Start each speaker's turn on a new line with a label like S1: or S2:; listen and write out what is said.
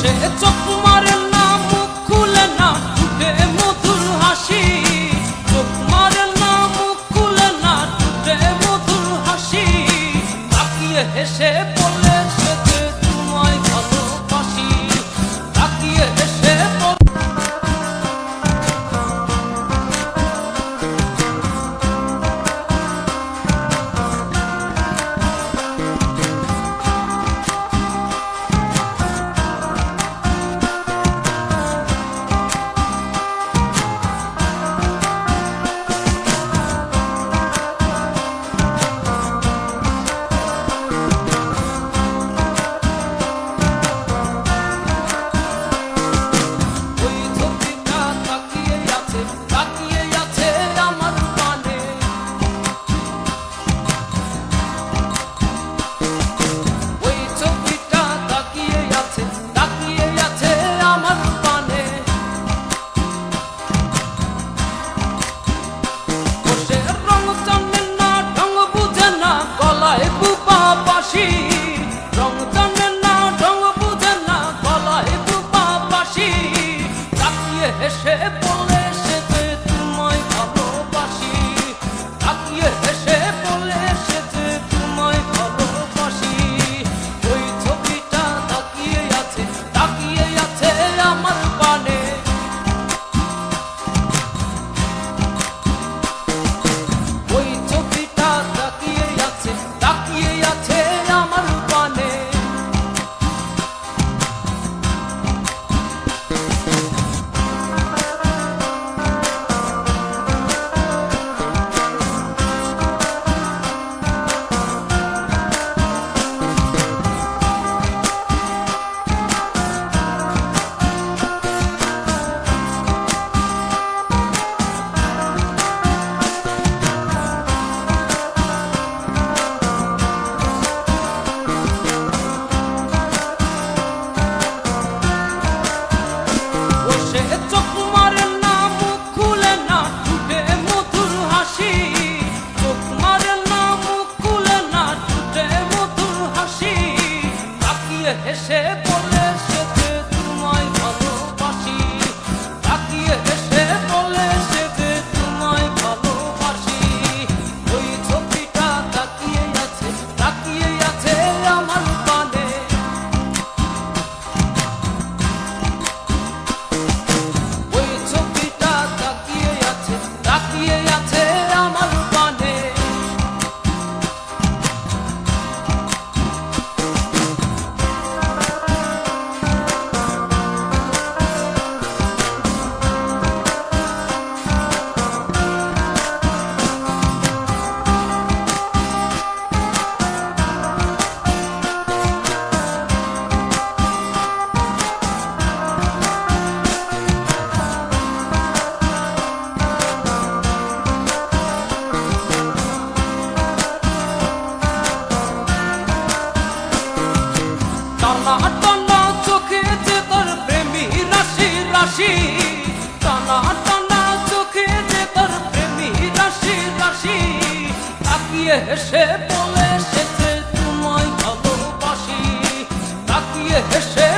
S1: সে চোখ মারে না, মুখ খুলে না ফুটে মধুর হাসি। চোখ মারে না, মুখ খুলে না ফুটে মধুর হাসি। তাকিয়ে হেসে হাসি রং এসে বল তাকিয়ে হেসে বলে এসেছে তোমায় ভালোবাসি। তাকিয়ে হেসে